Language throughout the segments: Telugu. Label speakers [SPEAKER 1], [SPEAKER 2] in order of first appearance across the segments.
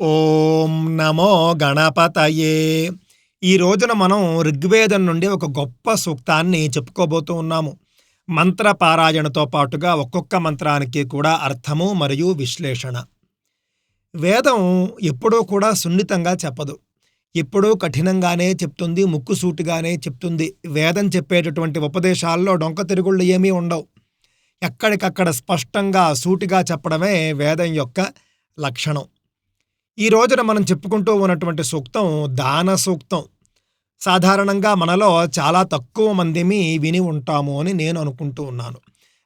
[SPEAKER 1] ఓం నమో గణపతయే. ఈ రోజున మనం ఋగ్వేదం నుండి ఒక గొప్ప సూక్తాన్ని చెప్పుకోబోతూ ఉన్నాము. మంత్ర పారాయణతో పాటుగా ఒక్కొక్క మంత్రానికి కూడా అర్థము మరియు విశ్లేషణ. వేదం ఎప్పుడూ కూడా సున్నితంగా చెప్పదు. ఎప్పుడూ కఠినంగానే చెప్తుంది ముక్కుసూటిగానే చెప్తుంది. వేదం చెప్పేటటువంటి ఉపదేశాల్లో డొంక తిరుగుళ్ళు ఏమీ ఉండవు. ఎక్కడికక్కడ స్పష్టంగా సూటిగా చెప్పడమే వేదం యొక్క లక్షణం. ఈ రోజున మనం చెప్పుకుంటూ ఉన్నటువంటి సూక్తం దాన సూక్తం. సాధారణంగా మనలో చాలా తక్కువ మందిమి విని ఉంటాము అని నేను అనుకుంటూ ఉన్నాను.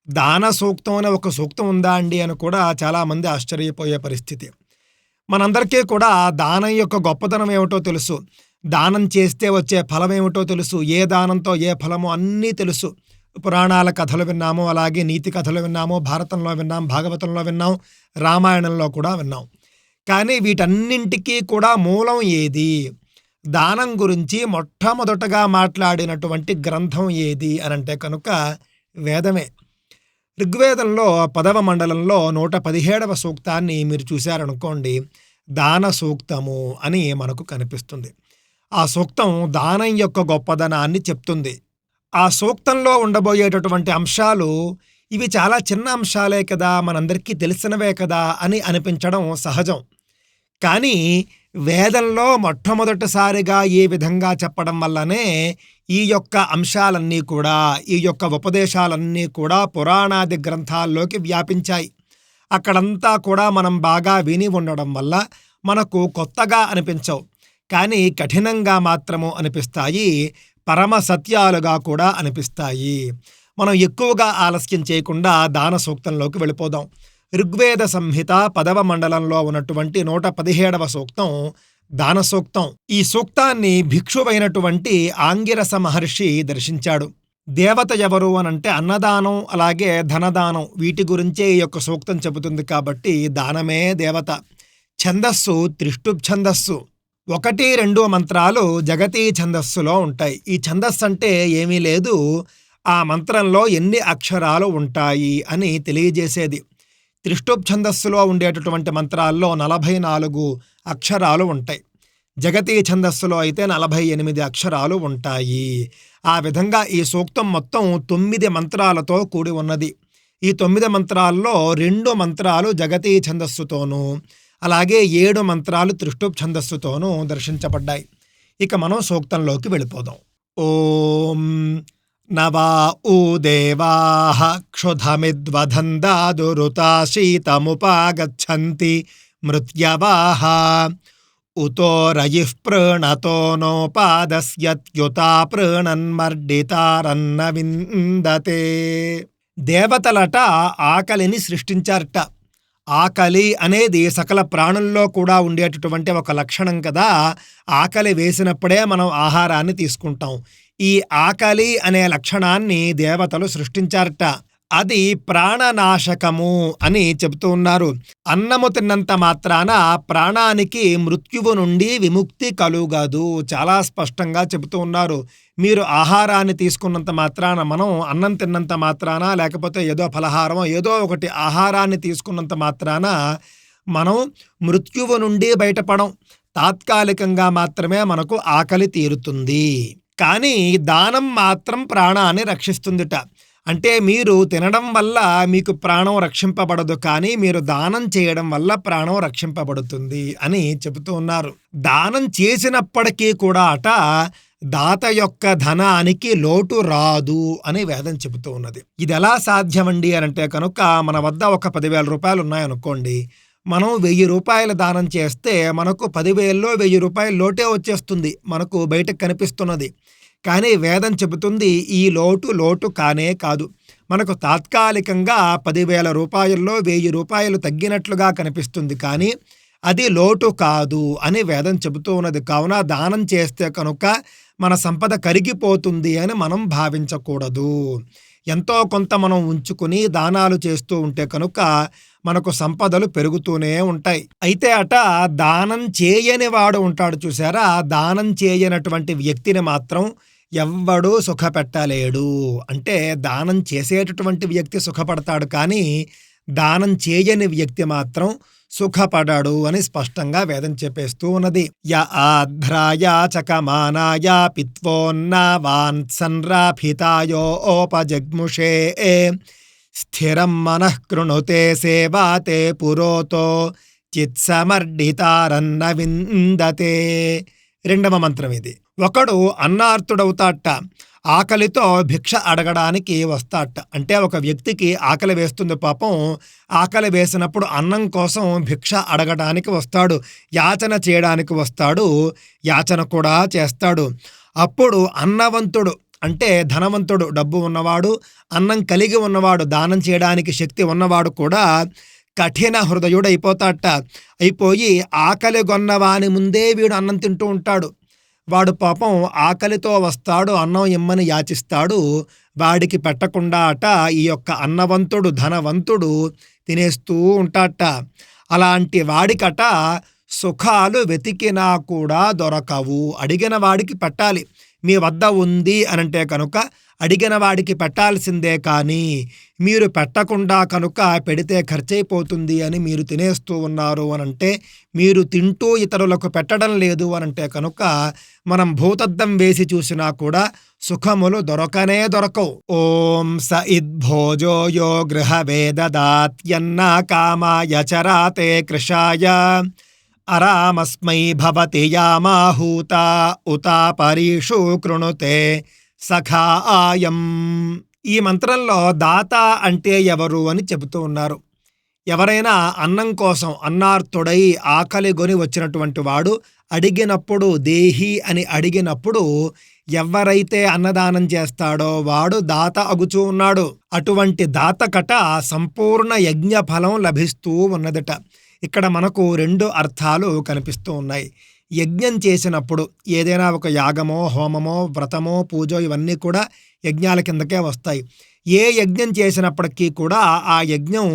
[SPEAKER 1] దాన సూక్తం అనే ఒక సూక్తం ఉందా అండి అని కూడా చాలామంది ఆశ్చర్యపోయే పరిస్థితి. మనందరికీ కూడా దానం యొక్క గొప్పతనం ఏమిటో తెలుసు. దానం చేస్తే వచ్చే ఫలం ఏమిటో తెలుసు. ఏ దానంతో ఏ ఫలమో అన్నీ తెలుసు. పురాణాల కథలు విన్నాము అలాగే నీతి కథలు విన్నాము భారతంలో విన్నాం భాగవతంలో విన్నాం రామాయణంలో కూడా విన్నాం. కానీ వీటన్నింటికీ కూడా మూలం ఏది? దానం గురించి మొట్టమొదటగా మాట్లాడినటువంటి గ్రంథం ఏది అని అంటే కనుక వేదమే. ఋగ్వేదంలో పదవ మండలంలో నూట పదిహేడవ సూక్తాన్ని మీరు చూశారనుకోండి దాన సూక్తము అని మనకు కనిపిస్తుంది. ఆ సూక్తం దానం యొక్క గొప్పదనాన్ని చెప్తుంది. ఆ సూక్తంలో ఉండబోయేటటువంటి అంశాలు ఇవి చాలా చిన్న అంశాలే కదా మనందరికీ తెలిసినవే కదా అని అనిపించడం సహజం. కానీ వేదంలో మొట్టమొదటిసారిగా ఈ విధంగా చెప్పడం వల్లనే ఈ యొక్క అంశాలన్నీ కూడా ఈ యొక్క ఉపదేశాలన్నీ కూడా పురాణాది గ్రంథాల్లోకి వ్యాపించాయి. అక్కడంతా కూడా మనం బాగా విని ఉండడం వల్ల మనకు కొత్తగా అనిపించవు. కానీ కఠినంగా మాత్రము అనిపిస్తాయి పరమ సత్యాలుగా కూడా అనిపిస్తాయి. మనం ఎక్కువగా ఆలస్యం చేయకుండా దాన సూక్తంలోకి వెళ్ళిపోదాం. ఋగ్వేద సంహిత పదవ మండలంలో ఉన్నటువంటి నూట పదిహేడవ సూక్తం దాన సూక్తం. ఈ సూక్తాన్ని భిక్షువైనటువంటి ఆంగిరస మహర్షి దర్శించాడు. దేవత ఎవరు అనంటే అన్నదానం అలాగే ధనదానం వీటి గురించే ఈ యొక్క సూక్తం చెబుతుంది కాబట్టి దానమే దేవత. ఛందస్సు త్రిష్టుప్ ఛందస్సు ఒకటి రెండు మంత్రాలు జగతీ ఛందస్సులో ఉంటాయి. ఈ ఛందస్సు అంటే ఏమీ లేదు. ఆ మంత్రంలో ఎన్ని అక్షరాలు ఉంటాయి అని తెలియజేసేది. త్రిష్టోప్ ఛందస్సులో ఉండేటటువంటి మంత్రాల్లో నలభై నాలుగు అక్షరాలు ఉంటాయి. జగతీ ఛందస్సులో అయితే నలభై ఎనిమిది అక్షరాలు ఉంటాయి. ఆ విధంగా ఈ సూక్తం మొత్తం తొమ్మిది మంత్రాలతో కూడి ఉన్నది. ఈ తొమ్మిది మంత్రాల్లో రెండు మంత్రాలు జగతీ ఛందస్సుతోనూ అలాగే ఏడు మంత్రాలు త్రిష్టోప్ ఛందస్సుతోనూ దర్శించబడ్డాయి. ఇక మనం సూక్తంలోకి వెళ్ళిపోదాం. ఓం నవా ఊ దేవా క్షుధమిద్వధందాదురుతా శీతముపాగచ్చంతి మృత్యవాహ ఉతో రయిః ప్రణతో నోపాదస్యత్యుతా ప్రణన్మర్డితారన్న విందతే దేవతలట ఆకలిని సృష్టించారట। ఆకలి అనేది సకల ప్రాణుల్లో కూడా ఉండేటటువంటి ఒక లక్షణం కదా। ఆకలి వేసినప్పుడే మనం ఆహారాన్ని తీసుకుంటాం। ఈ ఆకలి అనే లక్షణాన్ని దేవతలు సృష్టించారట. అది ప్రాణనాశకము అని చెబుతూ ఉన్నారు. అన్నము తిన్నంత మాత్రాన ప్రాణానికి మృత్యువు నుండి విముక్తి కలుగదు. చాలా స్పష్టంగా చెబుతూ ఉన్నారు. మీరు ఆహారాన్ని తీసుకున్నంత మాత్రాన మనం అన్నం తిన్నంత మాత్రాన లేకపోతే ఏదో ఫలహారం ఏదో ఒకటి ఆహారాన్ని తీసుకున్నంత మాత్రాన మనం మృత్యువు నుండి బయటపడం. తాత్కాలికంగా మాత్రమే మనకు ఆకలి తీరుతుంది. కానీ దానం మాత్రం ప్రాణాన్ని రక్షిస్తుందిట. అంటే మీరు తినడం వల్ల మీకు ప్రాణం రక్షింపబడదు కానీ మీరు దానం చేయడం వల్ల ప్రాణం రక్షింపబడుతుంది అని చెబుతూ ఉన్నారు. దానం చేసినప్పటికీ కూడా అట దాత యొక్క ధనానికి లోటు రాదు అని వేదం చెబుతూ ఉన్నది. ఇది ఎలా సాధ్యమండి అని అంటే కనుక మన వద్ద ఒక పదివేల రూపాయలు ఉన్నాయనుకోండి మనం వెయ్యి రూపాయలు దానం చేస్తే మనకు పదివేల్లో వెయ్యి రూపాయలు లోటే వచ్చేస్తుంది మనకు బయటకు కనిపిస్తున్నది. కానీ వేదం చెబుతుంది ఈ లోటు లోటు కానే కాదు. మనకు తాత్కాలికంగా పదివేల రూపాయల్లో వెయ్యి రూపాయలు తగ్గినట్లుగా కనిపిస్తుంది కానీ అది లోటు కాదు అని వేదం చెబుతూ ఉన్నది. కావున దానం చేస్తే కనుక మన సంపద కరిగిపోతుంది అని మనం భావించకూడదు. ఎంతో కొంత మనం ఉంచుకుని దానాలు చేస్తూ ఉంటే కనుక మనకు సంపదలు పెరుగుతూనే ఉంటాయి. అయితే అట దానం చేయని వాడు ఉంటాడు చూసారా దానం చేయనటువంటి వ్యక్తిని మాత్రం ఎవ్వడూ సుఖపెట్టలేడు. అంటే దానం చేసేటటువంటి వ్యక్తి సుఖపడతాడు కానీ దానం చేయని వ్యక్తి మాత్రం సుఖపడడు అని స్పష్టంగా వేదం చెప్పేస్తూ ఉన్నది. య ఆధ్రాయాచకమానాయ పిత్వోన్నవాన్ సంరాభితాయో ఓపజగ్ముషే. స్థిరం మనఃకృణుతే సేవాతే పురోతో చిత్సమర్డితారన్న విందతే రెండవ మంత్రం ఇది. ఒకడు అన్నార్తుడవుతాట. ఆకలితో భిక్ష అడగడానికి వస్తాట. అంటే ఒక వ్యక్తికి ఆకలి వేస్తుంది పాపం ఆకలి వేసినప్పుడు అన్నం కోసం భిక్ష అడగడానికి వస్తాడు యాచన చేయడానికి వస్తాడు యాచన కూడా చేస్తాడు. అప్పుడు అన్నవంతుడు అంటే ధనవంతుడు డబ్బు ఉన్నవాడు అన్నం కలిగి ఉన్నవాడు దానం చేయడానికి శక్తి ఉన్నవాడు కూడా కఠిన హృదయుడు అయిపోతాట అయిపోయి ఆకలి గొన్నవాని ముందే వీడు అన్నం తింటూ ఉంటాడు. వాడు పాపం ఆకలితో వస్తాడు అన్నం ఇమ్మని యాచిస్తాడు వాడికి పెట్టకుండా అట ఈ యొక్క అన్నవంతుడు ధనవంతుడు తినేస్తూ ఉంటాట. అలాంటి వాడికట సుఖాలు వెతికినా కూడా దొరకవు. అడిగిన వాడికి పెట్టాలి. మీ వద్ద ఉంది అనంటే కనుక అడిగిన వాడికి పెట్టాల్సిందే కానీ మీరు పెట్టకుండా కనుక పెడితే ఖర్చయిపోతుంది అని మీరు తినేస్తూ ఉన్నారు అనంటే మీరు తింటూ ఇతరులకు పెట్టడం లేదు అనంటే కనుక మనం భూతద్దం వేసి చూసినా కూడా సుఖములు దొరకనే దొరకవు. ఓం స ఇద్భోజో యో గృహ వేదదాత్యన్న కామాయ చరాతే కృషాయ. అరామస్మై భవతి యామాహూత ఉతాపరీషు కృణుతే. సఖాయం ఈ మంత్రంలో దాత అంటే ఎవరు అని చెబుతూ ఉన్నారు. ఎవరైనా అన్నం కోసం అన్నార్తుడై ఆకలి గొని వచ్చినటువంటి వాడు అడిగినప్పుడు దేహి అని అడిగినప్పుడు ఎవరైతే అన్నదానం చేస్తాడో వాడు దాత అగుచూ ఉన్నాడు. అటువంటి దాతకట సంపూర్ణ యజ్ఞ ఫలం లభిస్తూ ఉన్నదట. ఇక్కడ మనకు రెండు అర్థాలు కనిపిస్తూ ఉన్నాయి. యజ్ఞం చేసినప్పుడు ఏదైనా ఒక యాగమో హోమమో వ్రతమో పూజో ఇవన్నీ కూడా యజ్ఞాల కిందకే వస్తాయి. ఏ యజ్ఞం చేసినప్పటికీ కూడా ఆ యజ్ఞం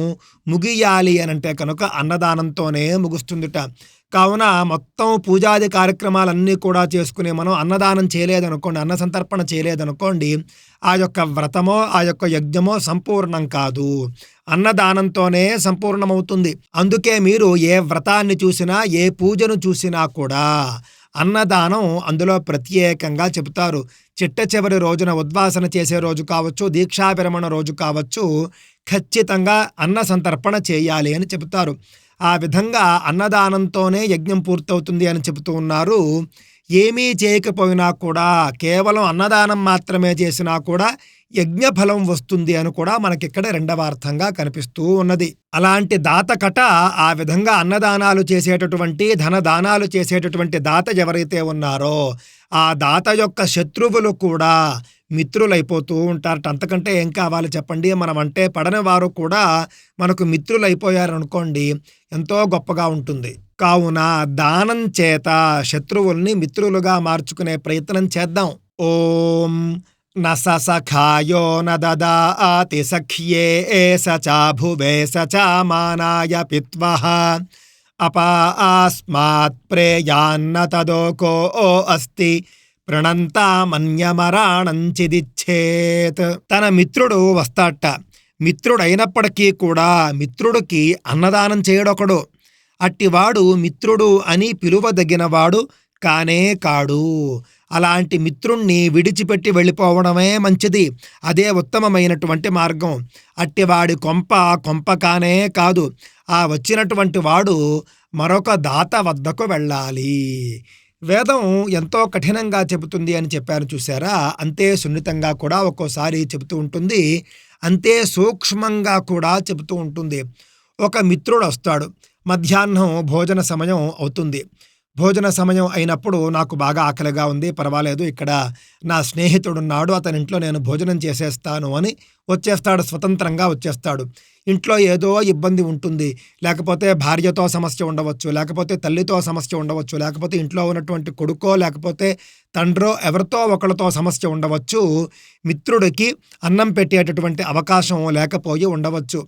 [SPEAKER 1] ముగియాలి అని అంటే కనుక అన్నదానంతోనే ముగుస్తుందిట. కావున మొత్తం పూజాది కార్యక్రమాలన్నీ కూడా చేసుకుని మనం అన్నదానం చేయలేదనుకోండి అన్న సంతర్పణ చేయలేదనుకోండి ఆ యొక్క వ్రతమో ఆ యొక్క యజ్ఞమో సంపూర్ణం కాదు. అన్నదానంతోనే సంపూర్ణమవుతుంది. అందుకే మీరు ఏ వ్రతాన్ని చూసినా ఏ పూజను చూసినా కూడా అన్నదానం అందులో ప్రత్యేకంగా చెబుతారు. చిట్ట చివరి రోజున ఉద్వాసన చేసే రోజు కావచ్చు దీక్షాభిరమణ రోజు కావచ్చు ఖచ్చితంగా అన్న సంతర్పణ చేయాలి అని చెబుతారు. ఆ విధంగా అన్నదానంతోనే యజ్ఞం పూర్తవుతుంది అని చెబుతూ ఉన్నారు. ఏమీ చేయకపోయినా కూడా కేవలం అన్నదానం మాత్రమే చేసినా కూడా యజ్ఞఫలం వస్తుంది అని కూడా మనకిక్కడ రెండవ అర్థంగా కనిపిస్తూ ఉన్నది. అలాంటి దాతకట ఆ విధంగా అన్నదానాలు చేసేటటువంటి ధనదానాలు చేసేటటువంటి దాత ఎవరైతే ఉన్నారో ఆ దాత యొక్క శత్రువులు కూడా మిత్రులైపోతూ ఉంటారట. అంతకంటే ఏం కావాలి చెప్పండి? మనం అంటే పడని వారు కూడా మనకు మిత్రులైపోయారనుకోండి ఎంతో గొప్పగా ఉంటుంది. కావున దానం చేత శత్రువుల్ని మిత్రులుగా మార్చుకునే ప్రయత్నం చేద్దాం. ఓం నససఖాయో నదదాతి సఖ్యే సచాభువే పిత్వ అపా ఆస్మాత్ ప్రేయాన్న తదోకో అస్తి ప్రణంతామన్యమరాణంచిదిచ్చేత్ తన మిత్రుడు వస్తాట. మిత్రుడైనప్పటికీ కూడా మిత్రుడికి అన్నదానం చేయడొకడు. అట్టివాడు మిత్రుడు అని పిలువదగినవాడు కానే కాడు. అలాంటి మిత్రుణ్ణి విడిచిపెట్టి వెళ్ళిపోవడమే మంచిది. అదే ఉత్తమమైనటువంటి మార్గం. అట్టివాడి కొంప కొంప కానే కాదు. ఆ వచ్చినటువంటి వాడు మరొక దాత వద్దకు వెళ్ళాలి. వేదం ఎంతో కఠినంగా చెబుతుంది అని చెప్పాను చూసారా అంతే సున్నితంగా కూడా ఒక్కోసారి చెబుతూ ఉంటుంది. అంతే సూక్ష్మంగా కూడా చెబుతూ ఉంటుంది. ఒక మిత్రుడు వస్తాడు. మధ్యాహ్నం భోజన సమయం అవుతుంది. భోజన సమయం అయినప్పుడు నాకు బాగా ఆకలిగా ఉంది పర్వాలేదు ఇక్కడ నా స్నేహితుడున్నాడు అతని ఇంట్లో నేను భోజనం చేసేస్తాను అని వచ్చేస్తాడు స్వతంత్రంగా వచ్చేస్తాడు. ఇంట్లో ఏదో ఇబ్బంది ఉంటుంది లేకపోతే భార్యతో సమస్య ఉండవచ్చు లేకపోతే తల్లితో సమస్య ఉండవచ్చు లేకపోతే ఇంట్లో ఉన్నటువంటి కొడుకో లేకపోతే తండ్రో ఎవరితో ఒకరితో సమస్య ఉండవచ్చు మిత్రుడికి అన్నం పెట్టేటటువంటి అవకాశం లేకపోయి ఉండవచ్చు.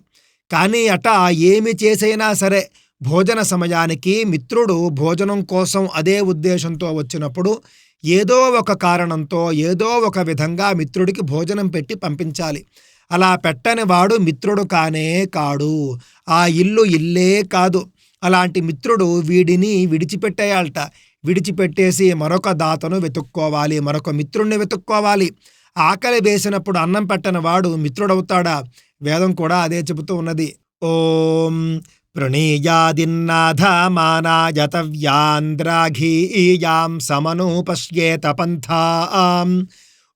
[SPEAKER 1] కానీ అట ఏమి చేసైనా సరే భోజన సమయానికి మిత్రుడు భోజనం కోసం అదే ఉద్దేశంతో వచ్చినప్పుడు ఏదో ఒక కారణంతో ఏదో ఒక విధంగా మిత్రుడికి భోజనం పెట్టి పంపించాలి. అలా పెట్టని వాడు మిత్రుడు కానే కాడు. ఆ ఇల్లు ఇల్లే కాదు. అలాంటి మిత్రుడు వీడిని విడిచిపెట్టేయాలట. విడిచిపెట్టేసి మరొక దాతను వెతుక్కోవాలి మరొక మిత్రుణ్ణి వెతుక్కోవాలి. ఆకలి వేసినప్పుడు అన్నం పెట్టని వాడు మిత్రుడవుతాడా? వేదం కూడా అదే చెబుతూ ఉన్నది. ఓం ప్రణీయాదిన్నాథ మానాయతవ్యాంద్రాఘీయాం సమను పశ్యేత పంథాం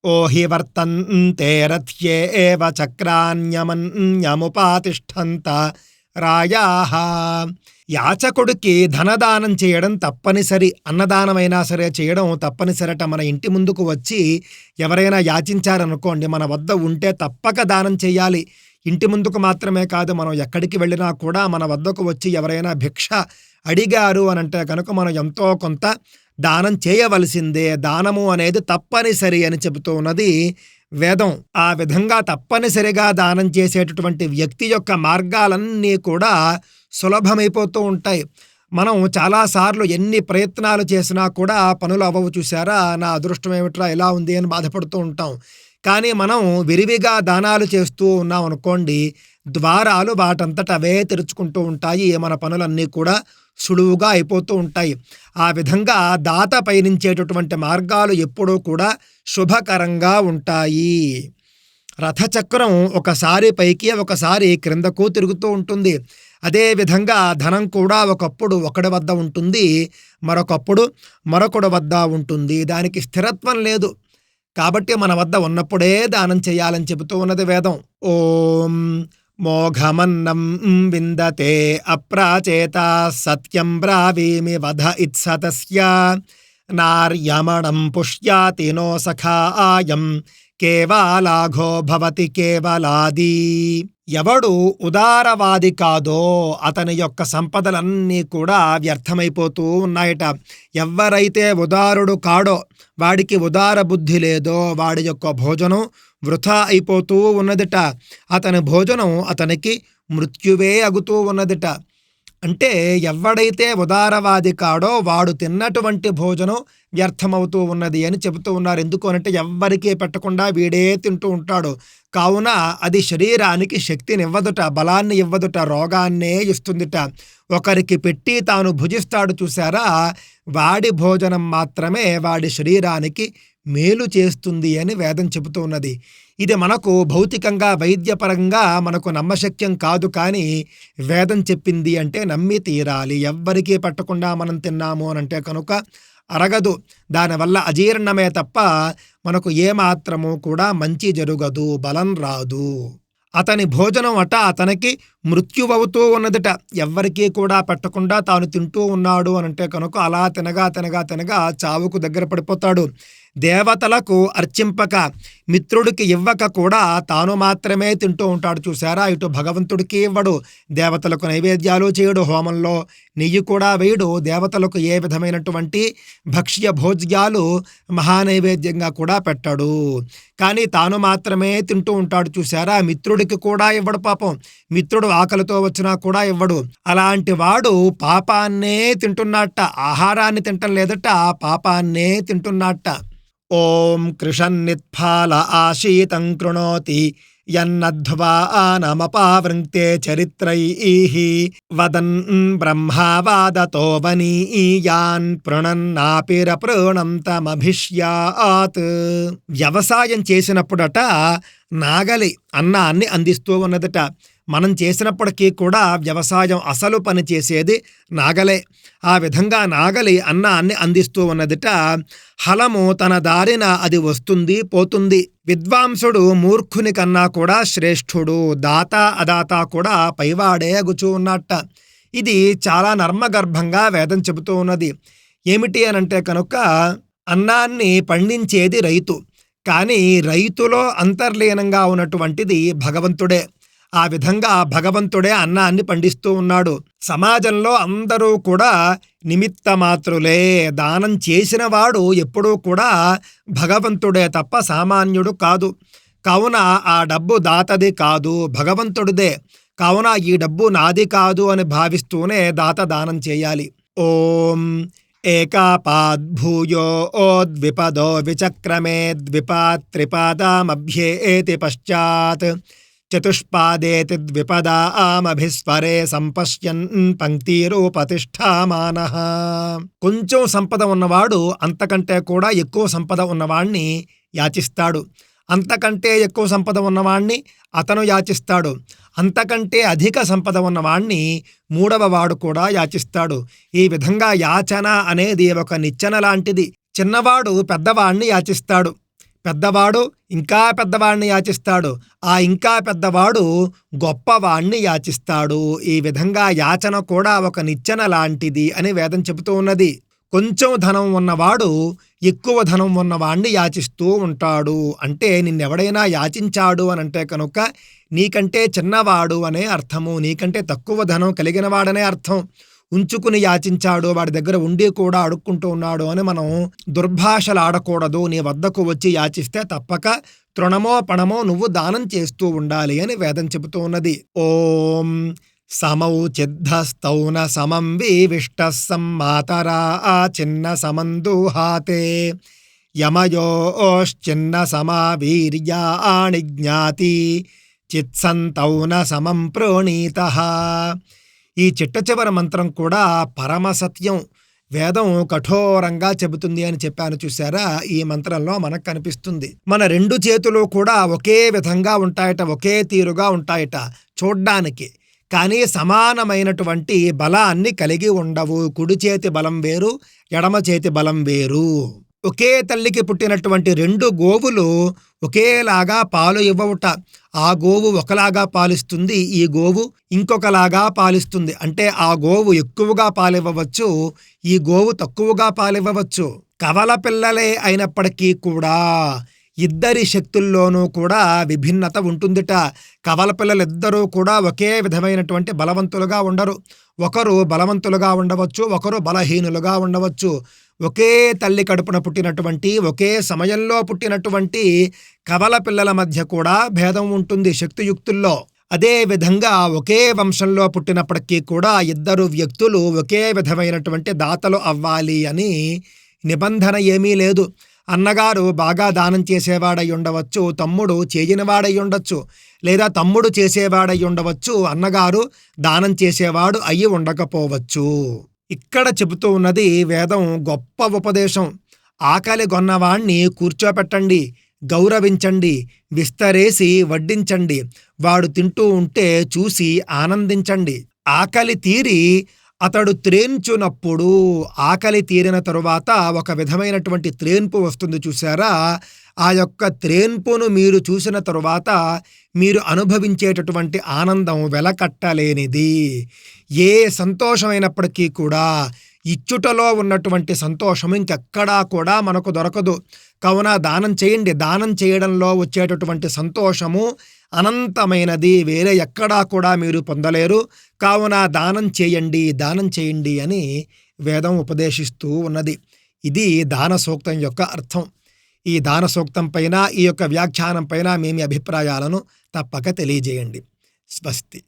[SPEAKER 1] ఓహి వర్తంతే రథ్యే ఏవ చక్రాన్యమన్యముపాతిష్టంత రాయాహ యాచకుడికి ధనదానం చేయడం తప్పనిసరి అన్నదానమైనా సరే చేయడం తప్పనిసరట మన ఇంటి ముందుకు వచ్చి ఎవరైనా యాచించారనుకోండి మన వద్ద ఉంటే తప్పక దానం చేయాలి. ఇంటి ముందుకు మాత్రమే కాదు మనం ఎక్కడికి వెళ్ళినా కూడా మన వద్దకు వచ్చి ఎవరైనా భిక్ష అడిగారు అని అంటే కనుక మనం ఎంతో కొంత దానం చేయవలసిందే. దానము అనేది తప్పనిసరి అని చెబుతూ ఉన్నది వేదం. ఆ విధంగా తప్పనిసరిగా దానం చేసేటటువంటి వ్యక్తి యొక్క మార్గాలన్నీ కూడా సులభమైపోతూ ఉంటాయి. మనం చాలాసార్లు ఎన్ని ప్రయత్నాలు చేసినా కూడా పనులు అవ్వవు చూసారా నా అదృష్టం ఏమిట్రా? ఎలా ఉంది అని బాధపడుతూ ఉంటాం. కానీ మనం విరివిగా దానాలు చేస్తూ ఉన్నాం అనుకోండి ద్వారాలు వాటంతట అవే తెరుచుకుంటూ ఉంటాయి మన పనులన్నీ కూడా సులువుగా అయిపోతూ ఉంటాయి. ఆ విధంగా దాత పయనించేటటువంటి మార్గాలు ఎప్పుడూ కూడా శుభకరంగా ఉంటాయి. రథచక్రం ఒకసారి పైకి ఒకసారి క్రిందకు తిరుగుతూ ఉంటుంది. అదేవిధంగా ధనం కూడా ఒకప్పుడు ఒకడి వద్ద ఉంటుంది మరొకప్పుడు మరొకడు వద్ద ఉంటుంది. దానికి స్థిరత్వం లేదు. కాబట్టి మన వద్ద ఉన్నప్పుడే దానం చేయాలని చెబుతూ ఉన్నది వేదం. ఓం మోఘమన్నం విందతే అప్రాచేత సత్యం బ్రావీమి వధ ఇత్సతస్య. నార్యమణం పుష్యాతి నో సఖాయం కేవలాఘో భవతి కేవలాది. ఎవడు ఉదారవాది కాదో అతని యొక్క సంపదలన్నీ కూడా వ్యర్థమైపోతూ ఉన్నాయట. ఎవరైతే ఉదారుడు కాడో వాడికి ఉదార బుద్ధి లేదో వాడి యొక్క భోజనం వృథా అయిపోతూ ఉన్నదిట. అతని భోజనం అతనికి మృత్యువే అగుతూ ఉన్నదిట. అంటే ఎవడైతే ఉదారవాది కాడో వాడు తిన్నటువంటి భోజనం వ్యర్థమవుతూ ఉన్నది అని చెబుతూ ఉన్నారు. ఎందుకు అంటే ఎవ్వరికీ పెట్టకుండా వీడే తింటూ ఉంటాడు. కావున అది శరీరానికి శక్తిని ఇవ్వదుట బలాన్ని ఇవ్వదుట రోగాన్నే ఇస్తుందిట. ఒకరికి పెట్టి తాను భుజిస్తాడు చూసారా వాడి భోజనం మాత్రమే వాడి శరీరానికి మేలు చేస్తుంది అని వేదం చెబుతూ ఉన్నది. ఇది మనకు భౌతికంగా వైద్యపరంగా మనకు నమ్మశక్యం కాదు కానీ వేదం చెప్పింది అంటే నమ్మి తీరాలి. ఎవ్వరికీ పట్టకుండా మనం తిన్నాము అని అంటే కనుక అరగదు. దానివల్ల అజీర్ణమే తప్ప మనకు ఏమాత్రము కూడా మంచి జరగదు బలం రాదు. అతని భోజనం అట అతనికి మృత్యువవుతూ ఉన్నదట. ఎవ్వరికీ కూడా పెట్టకుండా తాను తింటూ ఉన్నాడు అని అంటే కనుక అలా తినగా తినగా తినగా చావుకు దగ్గర పడిపోతాడు. దేవతలకు అర్చింపక మిత్రుడికి ఇవ్వక కూడా తాను మాత్రమే తింటూ ఉంటాడు చూసారా ఇటు భగవంతుడికి ఇవ్వడు దేవతలకు నైవేద్యాలు చేయడు హోమంలో నెయ్యి కూడా వేయడు దేవతలకు ఏ విధమైనటువంటి భక్ష్య భోజ్యాలు మహానైవేద్యంగా కూడా పెట్టాడు. కానీ తాను మాత్రమే తింటూ ఉంటాడు చూసారా మిత్రుడికి కూడా ఇవ్వడు పాపం. మిత్రుడు ఆకలితో వచ్చినా కూడా ఇవ్వడు. అలాంటి వాడు పాపాన్నే తింటున్నట్ట ఆహారాన్ని తింటం లేదట పాపాన్నే తింటున్నట్ట ఓం కృషన్నిత్ఫాల ఆశీతం కృణోతి యన్నధ్వా చరిత్రై వదన్ బ్రహ్మావాదతో వనీయాన్ పృణన్నాపిరపృణంతమభిష్యాత్ వ్యవసాయం చేసినప్పుడట నాగలి అన్నాన్ని అందిస్తూ ఉన్నదట. మనం చేసినప్పటికీ కూడా వ్యవసాయం అసలు పని చేసేది నాగలే. ఆ విధంగా నాగలి అన్నాన్ని అందిస్తూ ఉన్నదిట హలము తన దారిన అది వస్తుంది పోతుంది. విద్వాంసుడు మూర్ఖుని కన్నా కూడా శ్రేష్ఠుడు దాత అదాత కూడా పైవాడే అగుచూ ఉన్నట్ట. ఇది చాలా నర్మగర్భంగా వేదం చెబుతూ ఉన్నది. ఏమిటి అనంటే కనుక అన్నాన్ని పండించేది రైతు. కానీ రైతులో అంతర్లీనంగా ఉన్నటువంటిది భగవంతుడే. ఆ విధంగా భగవంతుడే అన్నాన్ని పండిస్తూ ఉన్నాడు. సమాజంలో అందరూ కూడా నిమిత్త మాత్రులే దానం చేసిన వాడు ఎప్పుడూ కూడా భగవంతుడే తప్ప సామాన్యుడు కాదు. కావున ఆ డబ్బు దాతది కాదు భగవంతుడిదే. కావున ఈ డబ్బు నాది కాదు అని భావిస్తూనే దాత దానం చేయాలి. ఓం ఏకాపాద్భూయో ఓ ద్విపదో విచక్రమే ద్విపాత్ త్రిపాదామభ్యేతి పశ్చాత్. చతుష్పాదేతి ద్విపదామభిస్వరే సంపశ్యన్ పంక్తిరూపతిష్టామాన కొంచెం సంపద ఉన్నవాడు అంతకంటే కూడా ఎక్కువ సంపద ఉన్నవాణ్ణి యాచిస్తాడు. అంతకంటే ఎక్కువ సంపద ఉన్నవాణ్ణి అతను యాచిస్తాడు. అంతకంటే అధిక సంపద ఉన్నవాణ్ణి మూడవ వాడు కూడా యాచిస్తాడు. ఈ విధంగా యాచన అనేది ఒక నిచ్చెన లాంటిది. చిన్నవాడు పెద్దవాణ్ణి యాచిస్తాడు. పెద్దవాడు ఇంకా పెద్దవాడిని యాచిస్తాడు. ఆ ఇంకా పెద్దవాడు గొప్పవాణ్ణి యాచిస్తాడు. ఈ విధంగా యాచన కూడా ఒక నిచ్చెన లాంటిది అని వేదం చెబుతూ ఉన్నది. కొంచెం ధనం ఉన్నవాడు ఎక్కువ ధనం ఉన్నవాణ్ణి యాచిస్తూ ఉంటాడు. అంటే నిన్నెవడైనా యాచించాడు అని అంటే కనుక నీకంటే చిన్నవాడు అనే అర్థము నీకంటే తక్కువ ధనం కలిగినవాడనే అర్థం. ఉంచుకుని యాచించాడు వాడి దగ్గర ఉండి కూడా అడుక్కుంటూ ఉన్నాడు అని మనం దుర్భాషలు ఆడకూడదు. నీ వద్దకు వచ్చి యాచిస్తే తప్పక తృణమో పణమో నువ్వు దానం చేస్తూ ఉండాలి అని వేదం చెబుతూ ఉన్నది. ఓం సమౌ చిద్ధస్తౌన సమం వివిష్ట సమ్మాతరా చిన్న సమందుహాతే యమయోశ్చిన్న సమావీర్యాణి జ్ఞాతి. చిత్సంతౌన సమం ప్రోణీత. ఈ చిట్టచివర మంత్రం కూడా పరమసత్యం వేదం కఠోరంగా చెబుతుంది అని చెప్పాను చూసారా ఈ మంత్రంలో మనకు కనిపిస్తుంది. మన రెండు చేతులు కూడా ఒకే విధంగా ఉంటాయట ఒకే తీరుగా ఉంటాయట చూడ్డానికి. కానీ సమానమైనటువంటి బలాన్ని కలిగి ఉండవు. కుడి చేతి బలం వేరు ఎడమ చేతి బలం వేరు. ఒకే తల్లికి పుట్టినటువంటి రెండు గోవులు ఒకేలాగా పాలు ఇవ్వవుట. ఆ గోవు ఒకలాగా పాలిస్తుంది ఈ గోవు ఇంకొకలాగా పాలిస్తుంది. అంటే ఆ గోవు ఎక్కువగా పాలివ్వవచ్చు ఈ గోవు తక్కువగా పాలివ్వవచ్చు. కవల పిల్లలే అయినప్పటికీ కూడా ఇద్దరి శక్తుల్లోనూ కూడా విభిన్నత ఉంటుందిట. కవల పిల్లలిద్దరూ కూడా ఒకే విధమైనటువంటి బలవంతులుగా ఉండరు. ఒకరు బలవంతులుగా ఉండవచ్చు ఒకరు బలహీనులుగా ఉండవచ్చు. ఒకే తల్లి కడుపున పుట్టినటువంటి ఒకే సమయంలో పుట్టినటువంటి కవల పిల్లల మధ్య కూడా భేదం ఉంటుంది శక్తియుక్తుల్లో. అదే విధంగా ఒకే వంశంలో పుట్టినప్పటికీ కూడా ఇద్దరు వ్యక్తులు ఒకే విధమైనటువంటి దాతలు అవ్వాలి అని నిబంధన ఏమీ లేదు. అన్నగారు బాగా దానం చేసేవాడై ఉండవచ్చు తమ్ముడు చేయనివాడై ఉండొచ్చు లేదా తమ్ముడు చేసేవాడై ఉండవచ్చు అన్నగారు దానం చేసేవాడు అయి ఉండకపోవచ్చు. ఇక్కడ చెబుతూ ఉన్నది వేదం గొప్ప ఉపదేశం. ఆకలి గొన్నవాణ్ణి కూర్చోపెట్టండి గౌరవించండి విస్తరేసి వడ్డించండి. వాడు తింటూ ఉంటే చూసి ఆనందించండి. ఆకలి తీరి అతడు త్రేన్చునప్పుడు ఆకలి తీరిన తరువాత ఒక విధమైనటువంటి త్రేన్పు వస్తుంది చూసారా ఆ యొక్క త్రేన్పును మీరు చూసిన తరువాత మీరు అనుభవించేటటువంటి ఆనందం వెలకట్టలేనిది. ఏ సంతోషమైనప్పటికీ కూడా ఇచ్చుటలో ఉన్నటువంటి సంతోషం ఇంకెక్కడా కూడా మనకు దొరకదు. కావున దానం చేయండి. దానం చేయడంలో వచ్చేటటువంటి సంతోషము అనంతమైనది. వేరే ఎక్కడా కూడా మీరు పొందలేరు. కావున దానం చేయండి దానం చేయండి అని వేదం ఉపదేశిస్తూ ఉన్నది. ఇది దాన సూక్తం యొక్క అర్థం. ఈ దాన సూక్తం పైన ఈ యొక్క వ్యాఖ్యానం పైన మేమి అభిప్రాయాలను తప్పక తెలియజేయండి. స్వస్తి.